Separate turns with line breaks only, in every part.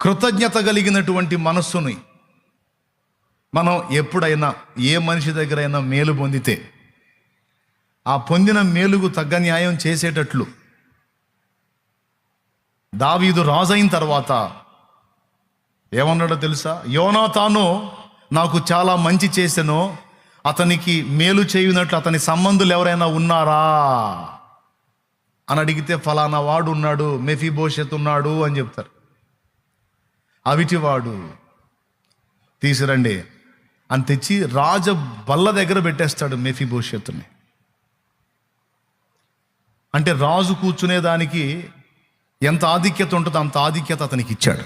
కృతజ్ఞత కలిగినటువంటి మనస్సుని మనం ఎప్పుడైనా ఏ మనిషి దగ్గరైనా మేలు పొందితే ఆ పొందిన మేలుకు తగ్గ న్యాయం చేసేటట్లు దావీదు రాజైన తర్వాత ఏమన్నాడో తెలుసా? యోనాతాను నాకు చాలా మంచి చేసెను అతనికి మేలు చేయునట్లు అతని సంబంధులు ఎవరైనా ఉన్నారా? అని అడిగితే ఫలానా వాడు ఉన్నాడు మెఫీభోషత్ ఉన్నాడు అని చెప్తారు. అవిటివాడు. తీసురండి. అని తెచ్చి రాజ బల్ల దగ్గర పెట్టేస్తాడు మెఫీభోషత్తుని అంటే రాజు కూర్చునే దానికి ఎంత ఆధిక్యత ఉంటుందో అంత ఆధిక్యత అతనికి ఇచ్చాడు.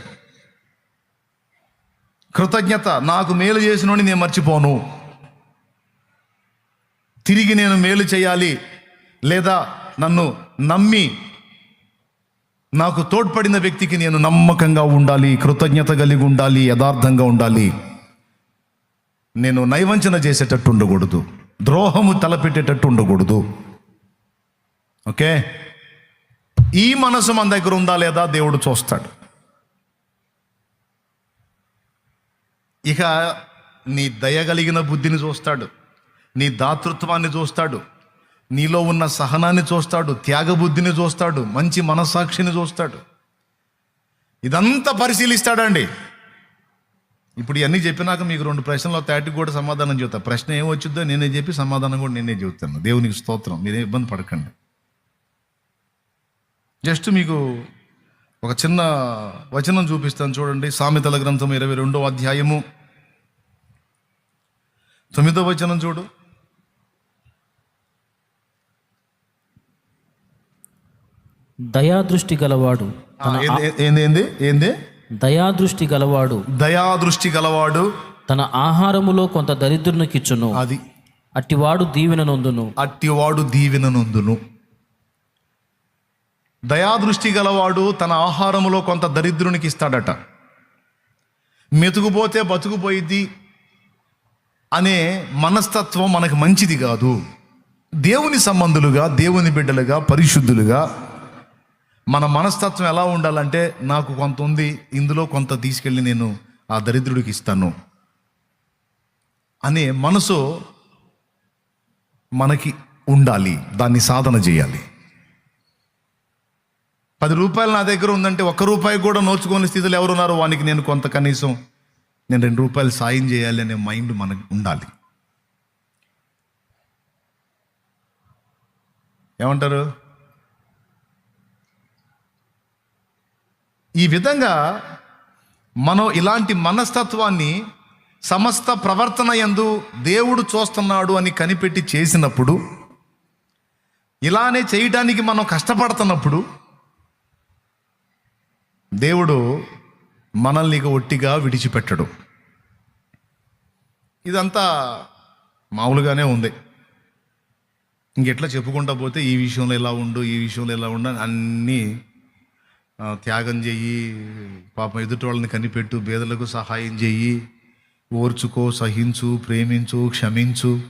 కృతజ్ఞత నాకు మేలు చేసినోని నేను మర్చిపోను. తిరిగి నేను మేలు చేయాలి లేదా నన్ను నమ్మి నాకు తోడ్పడిన వ్యక్తికి నేను నమ్మకంగా ఉండాలి కృతజ్ఞత కలిగి ఉండాలి యథార్థంగా ఉండాలి. నేను నైవంచన చేసేటట్టు ఉండకూడదు. ద్రోహము తలపెట్టేటట్టు ఉండకూడదు. ఓకే? ఈ మనసు మన దగ్గర ఉందా లేదా దేవుడు చూస్తాడు. ఇక నీ దయ కలిగిన బుద్ధిని చూస్తాడు. నీ దాతృత్వాన్ని చూస్తాడు. నీలో ఉన్న సహనాన్ని చూస్తాడు త్యాగబుద్ధిని చూస్తాడు మంచి మనస్సాక్షిని చూస్తాడు. ఇదంతా పరిశీలిస్తాడండి. ఇప్పుడు ఇవన్నీ చెప్పినాక మీకు రెండు ప్రశ్నలు తేటికి కూడా సమాధానం చెబుతా. ప్రశ్న ఏం వచ్చిందో నేనే చెప్పి సమాధానం కూడా నేనే చెబుతాను. దేవునికి స్తోత్రం మీరే ఇబ్బంది పడకండి. జస్ట్ మీకు ఒక చిన్న వచనం చూపిస్తాను చూడండి. సామెతల గ్రంథం ఇరవై రెండో అధ్యాయము. తొమ్మిదో వచనం చూడు.
దయాదృష్టి గలవాడు
ఏంది ఏంది
దయాదృష్టి గలవాడు
దయాదృష్టి గలవాడు
తన ఆహారములో కొంత దరిద్రునికిచ్చును
అది.
అట్టివాడు దీవెన నొందును.
అట్టివాడు దీవెన నొందును. దయాదృష్టి గలవాడు తన ఆహారములో కొంత దరిద్రునికి ఇస్తాడట మెతుకుపోతే బతుకుపోయిద్ది అనే మనస్తత్వం మనకు మంచిది కాదు. దేవుని సంబంధులుగా దేవుని బిడ్డలుగా పరిశుద్ధులుగా మన మనస్తత్వం ఎలా ఉండాలంటే నాకు కొంత ఉంది ఇందులో కొంత తీసుకెళ్ళి నేను ఆ దరిద్రుడికి ఇస్తాను అనే మనసు మనకి ఉండాలి దాన్ని సాధన చేయాలి. పది రూపాయలు నా దగ్గర ఉందంటే ఒక్క రూపాయి కూడా నోచుకోని స్థితిలో ఎవరున్నారో? వానికి నేను కొంత కనీసం నేను రెండు రూపాయలు సాయం చేయాలి అనే మైండ్ మనకు ఉండాలి. ఏమంటారు? ఈ విధంగా మనం ఇలాంటి మనస్తత్వాన్ని సమస్త ప్రవర్తన ఎందు దేవుడు చూస్తున్నాడు అని కనిపెట్టి చేసినప్పుడు ఇలానే చేయడానికి మనం కష్టపడుతున్నప్పుడు దేవుడు మనల్ని ఒట్టిగా విడిచిపెట్టడు. ఇదంతా మామూలుగానే ఉంది. ఇంకెట్లా చెప్పుకుంటా పోతే ఈ విషయంలో ఎలా ఉండు ఈ విషయంలో ఎలా ఉండు అన్నీ త్యాగం చెయ్యి పాపం ఎదుటి వాళ్ళని కనిపెట్టు బేదలకు సహాయం చెయ్యి ఓర్చుకో సహించు ప్రేమించు క్షమించు.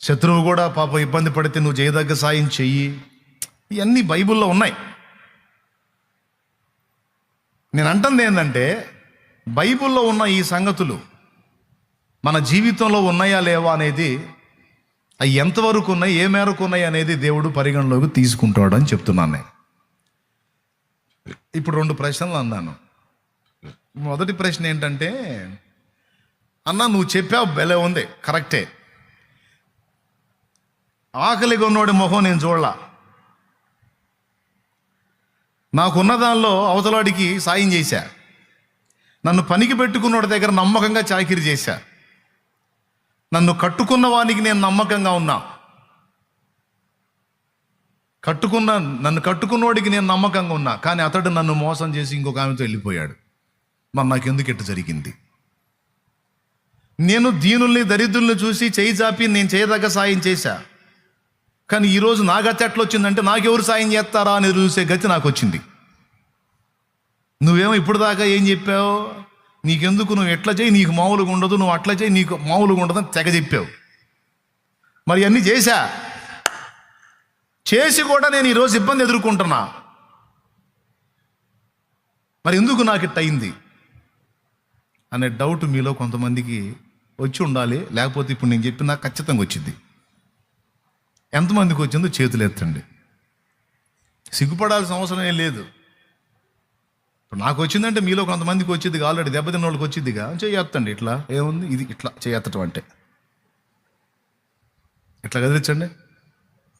శత్రువు కూడా పాపం ఇబ్బంది పడితే నువ్వు చేయదగ్గ సాయం చెయ్యి. ఇవన్నీ బైబిల్లో ఉన్నాయి. నేను అంటుంది ఏంటంటే బైబిల్లో ఉన్న ఈ సంగతులు మన జీవితంలో ఉన్నాయా లేవా అనేది అవి ఎంతవరకు ఉన్నాయి ఏ మేరకు ఉన్నాయి అనేది దేవుడు పరిగణలోకి తీసుకుంటాడు అని చెప్తున్నాను నేను. ఇప్పుడు రెండు ప్రశ్నలు అన్నాను. మొదటి ప్రశ్న ఏంటంటే అన్న నువ్వు చెప్పావు బెలే ఉంది కరెక్టే. ఆకలిగా ఉన్నోడి మొహం నేను చూడలా. నాకున్న దానిలో అవతలాడికి సాయం చేశా. నన్ను పనికి పెట్టుకున్నోడి దగ్గర నమ్మకంగా చాకిరి చేశా. నన్ను కట్టుకున్న వానికి నేను నమ్మకంగా ఉన్నా. కట్టుకున్న నన్ను కట్టుకున్నోడికి నేను నమ్మకంగా ఉన్నా కానీ అతడు నన్ను మోసం చేసి ఇంకొక ఆమెతో వెళ్ళిపోయాడు. మరి నాకు ఎందుకు ఎట్టు జరిగింది? నేను దీనుల్ని దరిద్రుల్ని చూసి చేయి చాపి నేను చేయదగ్గ సాయం చేశా. కానీ ఈరోజు నా గతి ఎట్లా వచ్చిందంటే నాకెవరు సాయం చేస్తారా అని చూసే గతి నాకు వచ్చింది నువ్వేమో ఇప్పుడు దాకా ఏం చెప్పావు? నీకెందుకు నువ్వు ఎట్లా చేయి? నీకు మామూలుగా ఉండదు నువ్వు అట్లా చేయి నీకు మామూలుగా ఉండదు అని తెగ చెప్పావు. మరి అన్నీ చేశా? చేసి కూడా నేను ఈరోజు ఇబ్బంది ఎదుర్కొంటున్నా. మరి ఎందుకు నాకు ఇట్ట అయింది? అనే డౌట్ మీలో కొంతమందికి వచ్చి ఉండాలి. లేకపోతే ఇప్పుడు నేను చెప్పిన ఖచ్చితంగా వచ్చింది ఎంతమందికి వచ్చిందో చేతులు ఎత్తండి. సిగ్గుపడాల్సిన అవసరం ఏం లేదు. ఇప్పుడు నాకు వచ్చిందంటే మీలో కొంతమందికి వచ్చింది ఆల్రెడీ దెబ్బతిన్న వాళ్ళకి వచ్చిందిగా చేయొత్తండి ఇట్లా. ఏముంది? ఇది ఇట్లా చేయత్తటం అంటే. ఇట్లా కదిలించండి?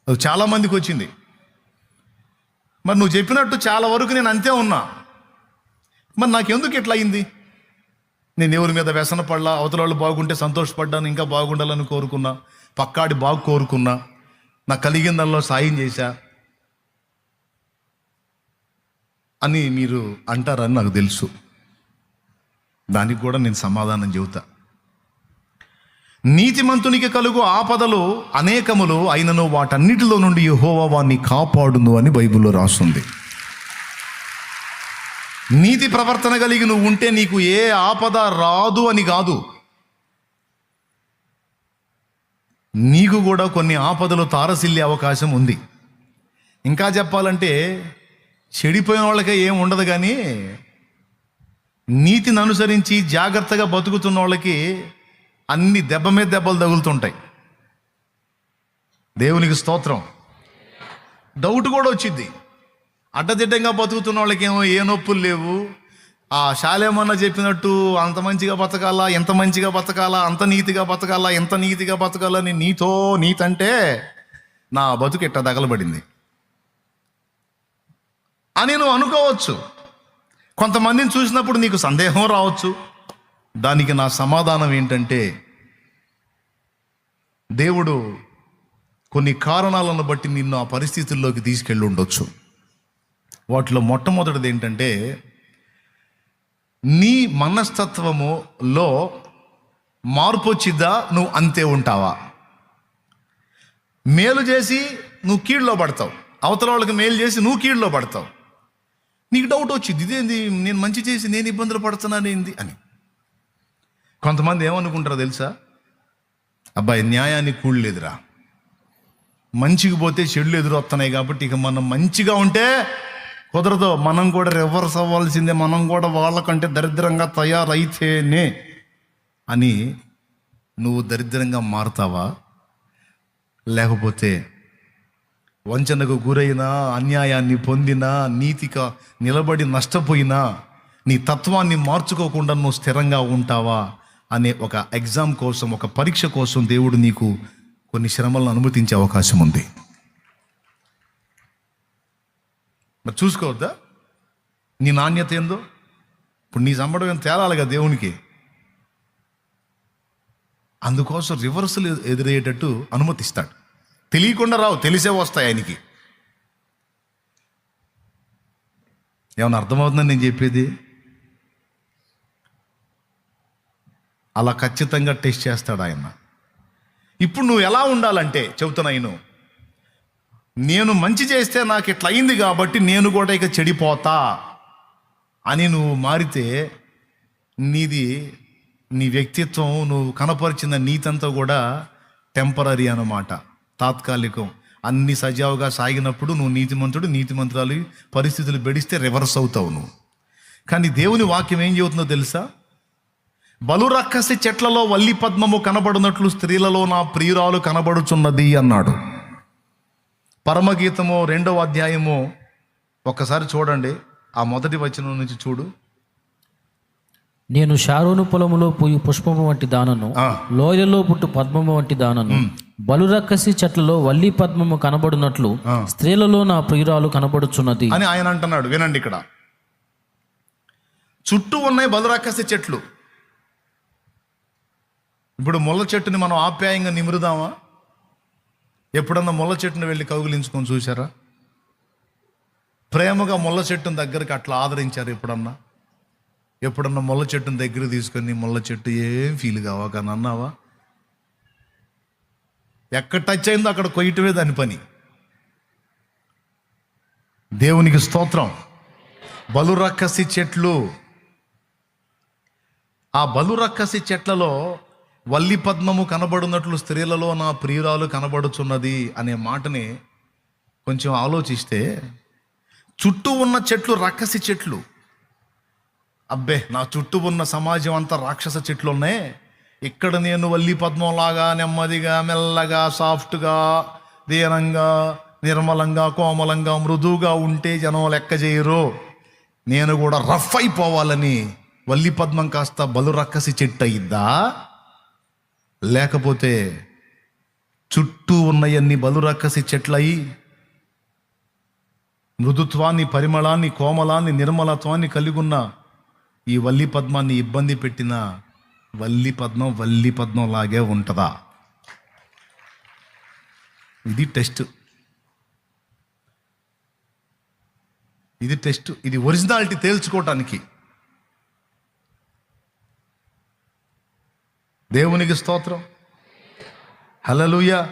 అది చాలా మందికి వచ్చింది. మరి నువ్వు చెప్పినట్టు చాలా వరకు నేను అంతే ఉన్నా. మరి నాకెందుకు ఇట్లా అయింది? నేను ఎవరి మీద వ్యసన పడలా అవతల వాళ్ళు బాగుంటే సంతోషపడ్డాను ఇంకా బాగుండాలని కోరుకున్నా పక్కాడి బాగు కోరుకున్నా నాకు కలిగిన దానిలో సాయం చేశా అని మీరు అంటారని నాకు తెలుసు. దానికి కూడా నేను సమాధానం చెబుతా. నీతిమంతునికి కలుగు ఆపదలు అనేకములు అయినను వాటన్నిటిలో నుండి యహోవా వాణ్ణి కాపాడును అని బైబిల్లో రాస్తుంది నీతి ప్రవర్తన కలిగి నువ్వు ఉంటే నీకు ఏ ఆపద రాదు అని కాదు. నీకు కూడా కొన్ని ఆపదలు తారసిల్లే అవకాశం ఉంది. ఇంకా చెప్పాలంటే చెడిపోయిన వాళ్ళకే ఏం ఉండదు కానీ నీతిని అనుసరించి జాగ్రత్తగా బతుకుతున్న వాళ్ళకి అన్ని దెబ్బ మీద దెబ్బలు తగులుతుంటాయి. దేవునికి స్తోత్రం. డౌట్ కూడా వచ్చింది అడ్డదిడ్డంగా బతుకుతున్న వాళ్ళకేమో ఏ నొప్పులు లేవు. ఆ శాలేమన్న చెప్పినట్టు అంత మంచిగా బతకాలా ఎంత మంచిగా బతకాలా అంత నీతిగా బతకాలా ఎంత నీతిగా బతకాలని నీతో నీతంటే నా బతుకు ఇట్ట తగలబడింది. అని నువ్వు అనుకోవచ్చు. కొంతమందిని చూసినప్పుడు నీకు సందేహం రావచ్చు. దానికి నా సమాధానం ఏంటంటే దేవుడు కొన్ని కారణాలను బట్టి నిన్ను ఆ పరిస్థితుల్లోకి తీసుకెళ్ళి ఉండొచ్చు. వాటిలో మొట్టమొదటిది ఏంటంటే నీ మనస్తత్వములో మార్పు వచ్చిద్దా? నువ్వు అంతే ఉంటావా? మేలు చేసి నువ్వు కీడులో పడతావు. అవతల వాళ్ళకి మేలు చేసి నువ్వు కీడులో పడతావు. నీకు డౌట్ వచ్చింది ఇదేంది? నేను మంచి చేసి నేను ఇబ్బందులు పడుతున్నానేంది అని. కొంతమంది ఏమనుకుంటారో తెలుసా? అబ్బాయి న్యాయానికి కూడలేదురా మంచికి పోతే చెడులు ఎదురొస్తున్నాయి కాబట్టి ఇక మనం మంచిగా ఉంటే కుదరదు. మనం కూడా రివర్స్ అవ్వాల్సిందే. మనం కూడా వాళ్ళకంటే దరిద్రంగా తయారైతేనే అని నువ్వు దరిద్రంగా మారుతావా? లేకపోతే వంచనకు గురైనా అన్యాయాన్ని పొందినా నీతిగా నిలబడి నష్టపోయినా నీ తత్వాన్ని మార్చుకోకుండా నువ్వు స్థిరంగా ఉంటావా? అనే ఒక ఎగ్జామ్ కోసం ఒక పరీక్ష కోసం దేవుడు నీకు కొన్ని శ్రమలను అనుమతించే అవకాశం ఉంది. మరి చూసుకోవద్దా? నీ నాణ్యత ఏందో? ఇప్పుడు నీ సంబడం ఏం తేలాలిగా దేవునికి? అందుకోసం రివర్సులు ఎదురయ్యేటట్టు అనుమతిస్తాడు. తెలియకుండా రావు తెలిసే వస్తాయి ఆయనకి. ఏమన్నా అర్థమవుతుందని నేను చెప్పేది? అలా ఖచ్చితంగా టెస్ట్ చేస్తాడు ఆయన. ఇప్పుడు నువ్వు ఎలా ఉండాలంటే చెబుతున్నా నేను నేను మంచి చేస్తే నాకు ఇట్లా అయింది కాబట్టి నేను కూడా ఇక చెడిపోతా అని నువ్వు మారితే నీది నీ వ్యక్తిత్వం నువ్వు కనపరిచిన నీతంతా కూడా టెంపరీ అన్నమాట తాత్కాలికం. అన్ని సజావుగా సాగినప్పుడు నువ్వు నీతిమంతుడు నీతిమంతురాలు పరిస్థితులు బెడిస్తే రివర్స్ అవుతావు నువ్వు. కానీ దేవుని వాక్యం ఏం చెబుతుందో తెలుసా? బలురక్కసి చెట్లలో వల్లి పద్మము కనబడినట్లు స్త్రీలలో నా ప్రియురాలు కనబడుచున్నది అన్నాడు. పరమగీతము రెండవ అధ్యాయము ఒక్కసారి చూడండి. ఆ మొదటి వచనం నుంచి చూడు.
నేను షారోను పొలములో పూయు పుష్పము వంటి దానను
ఆ.
లోయలలో పుట్టు పద్మము వంటి దానను బలురక్కసి చెట్లలో వల్లి పద్మము కనబడినట్లు స్త్రీలలో నా ప్రియురాలు కనబడుచున్నది.
అని ఆయన అంటున్నాడు. వినండి ఇక్కడ. చుట్టూ ఉన్నాయి బలురక్కసి చెట్లు. ఇప్పుడు ముళ్ళ చెట్టుని మనం ఆప్యాయంగా నిమురుదామా? ఎప్పుడన్నా ముళ్ళ చెట్టుని వెళ్ళి కౌగిలించుకొని చూసారా ప్రేమగా ముళ్ళ చెట్టుని దగ్గరికి అట్లా ఆదరించారు ఎప్పుడన్నా? ఎప్పుడన్నా ముళ్ళ చెట్టుని దగ్గర తీసుకొని ముళ్ళ చెట్టు ఏం ఫీల్ కావా? కానీ అన్నావా? ఎక్కడ టచ్ అయిందో అక్కడ కొయ్యటమే దాని పని. దేవునికి స్తోత్రం. బలురక్కసి చెట్లు. ఆ బలురక్కసి చెట్లలో వల్లి పద్మము కనబడున్నట్లు స్త్రీలలో నా ప్రియురాలు కనబడుచున్నది అనే మాటని కొంచెం ఆలోచిస్తే చుట్టూ ఉన్న చెట్లు రక్కసి చెట్లు. అబ్బే నా చుట్టూ ఉన్న సమాజం అంతా రాక్షస చెట్లు ఉన్నాయి ఇక్కడ నేను వల్లి పద్మంలాగా నెమ్మదిగా మెల్లగా సాఫ్ట్గా దీనంగా నిర్మలంగా కోమలంగా మృదువుగా ఉంటే జనం లెక్క చేయరు. నేను కూడా రఫ్ అయిపోవాలని వల్లి పద్మం కాస్త బలు రక్కసి చెట్టు అయ్యిద్దా లేకపోతే చుట్టూ ఉన్నయన్ని బలురక్కసి చెట్లయి మృదుత్వాన్ని పరిమళాన్ని కోమలాన్ని నిర్మలత్వాన్ని కలిగి ఉన్న ఈ వల్లి పద్మాన్ని ఇబ్బంది పెట్టిన వల్లి పద్మం వల్లి పద్మం లాగే ఉంటుందా? ఇది టెస్ట్. ఇది టెస్ట్. ఇది ఒరిజినాలిటీ తేల్చుకోవటానికి దేవునికి స్తోత్రం. హలలుయ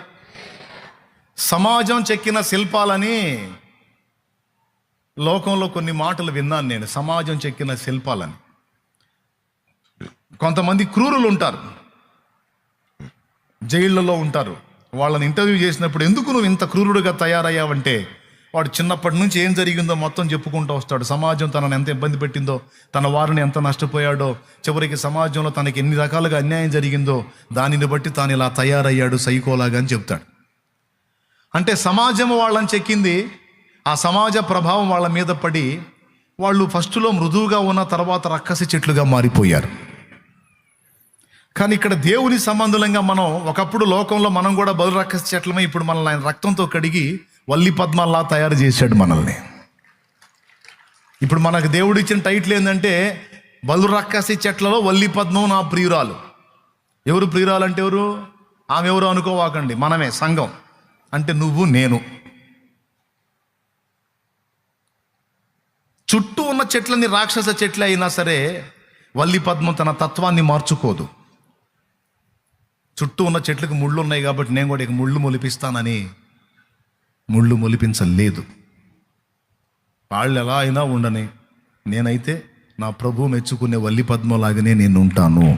సమాజం చెక్కిన శిల్పాలని లోకంలో కొన్ని మాటలు విన్నాను నేను. సమాజం చెక్కిన శిల్పాలని. కొంతమంది క్రూరులు ఉంటారు. జైళ్ళలో ఉంటారు. వాళ్ళని ఇంటర్వ్యూ చేసినప్పుడు ఎందుకు నువ్వు ఇంత క్రూరుడుగా తయారయ్యావంటే వాడు చిన్నప్పటి నుంచి ఏం జరిగిందో మొత్తం చెప్పుకుంటూ వస్తాడు. సమాజం తనను ఎంత ఇబ్బంది పెట్టిందో తన వారిని ఎంత నష్టపోయాడో చివరికి సమాజంలో తనకి ఎన్ని రకాలుగా అన్యాయం జరిగిందో దానిని బట్టి తాను ఇలా తయారయ్యాడు సైకోలాగా అని చెప్తాడు. అంటే సమాజం వాళ్ళని చెక్కింది ఆ సమాజ ప్రభావం వాళ్ళ మీద పడి వాళ్ళు ఫస్ట్లో మృదువుగా ఉన్న తర్వాత రక్కసి చెట్లుగా మారిపోయారు. కానీ ఇక్కడ దేవుని సంబంధులంగా మనం ఒకప్పుడు లోకంలో మనం కూడా బలు రక్కసి చెట్లమే ఇప్పుడు మనల్ని ఆయన రక్తంతో కడిగి వల్లి పద్మాల్లా తయారు చేశాడు మనల్ని. ఇప్పుడు మనకు దేవుడు ఇచ్చిన టైటిల్ ఏంటంటే బలు రక్కసి చెట్లలో వల్లి పద్మం నా ప్రియురాలు. ఎవరు ప్రియురాలు అంటే ఎవరు? ఆమె ఎవరు అనుకోవాకండి మనమే సంఘం. అంటే నువ్వు నేను. చుట్టూ ఉన్న చెట్లని రాక్షస చెట్లు అయినా సరే వల్లి పద్మం తన తత్వాన్ని మార్చుకోదు. చుట్టూ ఉన్న చెట్లకు ముళ్ళు ఉన్నాయి కాబట్టి నేను కూడా ఇక ముళ్ళు మొలిపిస్తానని ముళ్ళు మొలిపించలేదు. వాళ్ళు ఎలా అయినా ఉండని నేనైతే నా ప్రభు మెచ్చుకునే వల్లి పద్మలాగానే నేను ఉంటాను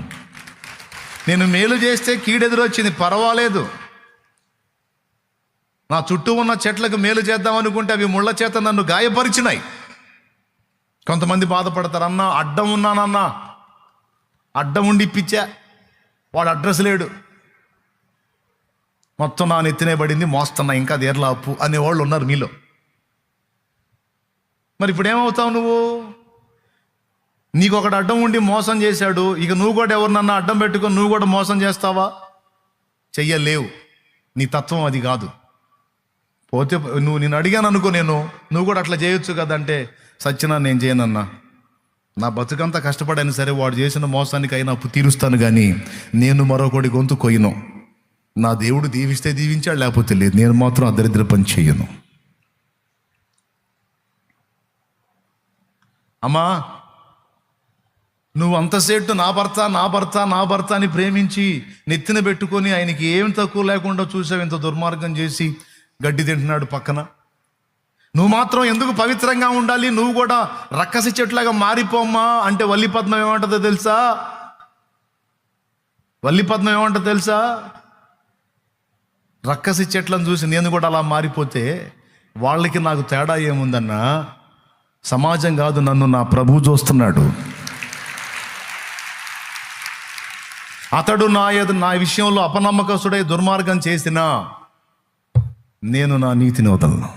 నేను మేలు చేస్తే కీడెదురొచ్చింది పర్వాలేదు. నా చుట్టూ ఉన్న చెట్లకు మేలు చేద్దాం అనుకుంటే అవి ముళ్ళ చేత నన్ను గాయపరిచినాయి. కొంతమంది బాధపడతారు అన్నా అడ్డం ఉన్నానన్నా. అడ్డం ఉండి ఇప్పించా వాడు అడ్రస్ లేడు. మొత్తం నా నెత్తినే పడింది మోస్తున్నా ఇంకా దేర్లా అప్పు అనేవాళ్ళు ఉన్నారు మీలో. మరి ఇప్పుడు ఏమవుతావు నువ్వు? నీకు ఒకడు అడ్డం ఉండి మోసం చేశాడు ఇక నువ్వు కూడా ఎవరినన్నా అడ్డం పెట్టుకొని నువ్వు కూడా మోసం చేస్తావా? చెయ్యలేవు. నీ తత్వం అది కాదు. పోతే నువ్వు నేను అడిగాను అనుకో నేను నువ్వు కూడా అట్లా చేయొచ్చు కదంటే సత్యన నేను చేయనన్నా. నా బతుకంతా కష్టపడైనా సరే వాడు చేసిన మోసానికి అయినా అప్పు తీరుస్తాను కానీ నేను మరొకటి గొంతు కొయ్యను. నా దేవుడు దీవిస్తే దీవించాడు లేకపోతే లేదు. నేను మాత్రం అదరిద్ర పని చేయను. అమ్మా నువ్వు అంతసేటు నా భర్త నా భర్త నా భర్త అని ప్రేమించి నెత్తిన పెట్టుకొని ఆయనకి ఏం తక్కువ లేకుండా చూసావు ఇంత దుర్మార్గం చేసి గడ్డి తింటున్నాడు పక్కన? నువ్వు మాత్రం ఎందుకు పవిత్రంగా ఉండాలి? నువ్వు కూడా రక్కసి చెట్లాగా మారిపోమ్మా అంటే వల్లి పద్మం ఏమంటుందో తెలుసా? వల్లి పద్మం ఏమంటుందో తెలుసా? రక్కసి చెట్లను చూసి నేను కూడా అలా మారిపోతే వాళ్ళకి నాకు తేడా ఏముందన్నా? సమాజం కాదు నన్ను నా ప్రభు చూస్తున్నాడు. అతడు నా ఎదు నా విషయంలో అపనమ్మకస్తుడై దుర్మార్గం చేసినా నేను నా నీతిని వదలను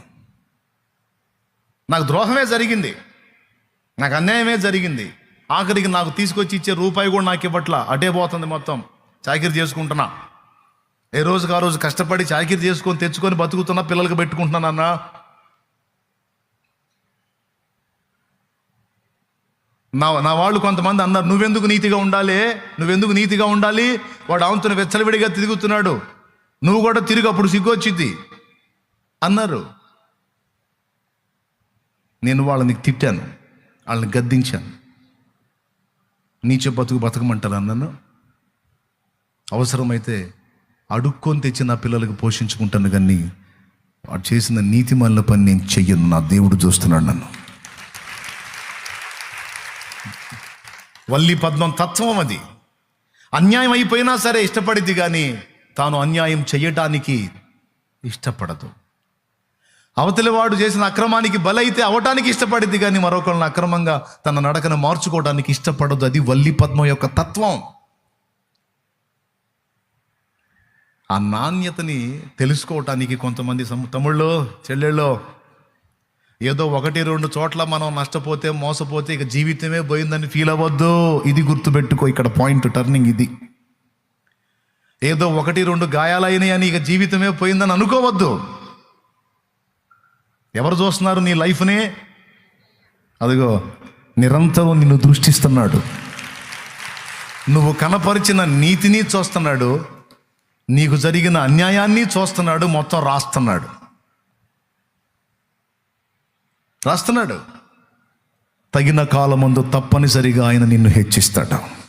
నాకు ద్రోహమే జరిగింది. నాకు అన్యాయమే జరిగింది. ఆఖరికి నాకు తీసుకొచ్చి ఇచ్చే రూపాయి కూడా నాకు ఇవ్వట్లా. అటే పోతుంది మొత్తం. చాకరీ చేసుకుంటున్నా. ఏ రోజుకి ఆ రోజు కష్టపడి చాకిరి చేసుకొని తెచ్చుకొని బతుకుతున్నా పిల్లలకి పెట్టుకుంటున్నానన్నా నా నా వాళ్ళు కొంతమంది అన్నారు నువ్వెందుకు నీతిగా ఉండాలి? నువ్వెందుకు నీతిగా ఉండాలి? వాడు ఆవుతున్న వెచ్చలవిడిగా తిరుగుతున్నాడు. నువ్వు కూడా తిరిగి అప్పుడు సిగ్గొచ్చింది అన్నారు. నేను వాళ్ళని తిట్టాను వాళ్ళని గద్దించాను. నీచే బతుకు బతకమంటారు అన్నాను అవసరమైతే అడుక్కొని తెచ్చి నా పిల్లలకు పోషించుకుంటాను కానీ వాడు చేసిన నీతి పని నేను చెయ్యను. నా దేవుడు చూస్తున్నాడు నన్ను. వల్లి పద్మం తత్వం అది. అన్యాయం అయిపోయినా సరే ఇష్టపడిద్ది కానీ తాను అన్యాయం చేయటానికి ఇష్టపడదు. అవతలి వాడు చేసిన అక్రమానికి బలైతే అవటానికి ఇష్టపడింది కానీ మరొకరిని అక్రమంగా తన నడకను మార్చుకోవడానికి ఇష్టపడదు. అది వల్లి పద్మం యొక్క తత్వం. ఆ నాణ్యతని తెలుసుకోవటానికి కొంతమంది తమ్ముళ్ళు చెల్లెళ్ళు ఏదో ఒకటి రెండు చోట్ల మనం నష్టపోతే మోసపోతే ఇక జీవితమే పోయిందని ఫీల్ అవ్వద్దు. ఇది గుర్తుపెట్టుకో ఇక్కడ పాయింట్ టర్నింగ్ ఇది. ఏదో ఒకటి రెండు గాయాలైనాయి అని ఇక జీవితమే పోయిందని అనుకోవద్దు. ఎవరు చూస్తున్నారు నీ లైఫ్ని? అదిగో నిరంతరం నిన్ను దృష్టిస్తున్నాడు. నువ్వు కనపరిచిన నీతిని చూస్తున్నాడు. నీకు జరిగిన అన్యాయాన్ని చూస్తున్నాడు మొత్తం రాస్తున్నాడు. రాస్తున్నాడు. తగిన కాలమందు తప్పనిసరిగా ఆయన నిన్ను హెచ్చిస్తాడు.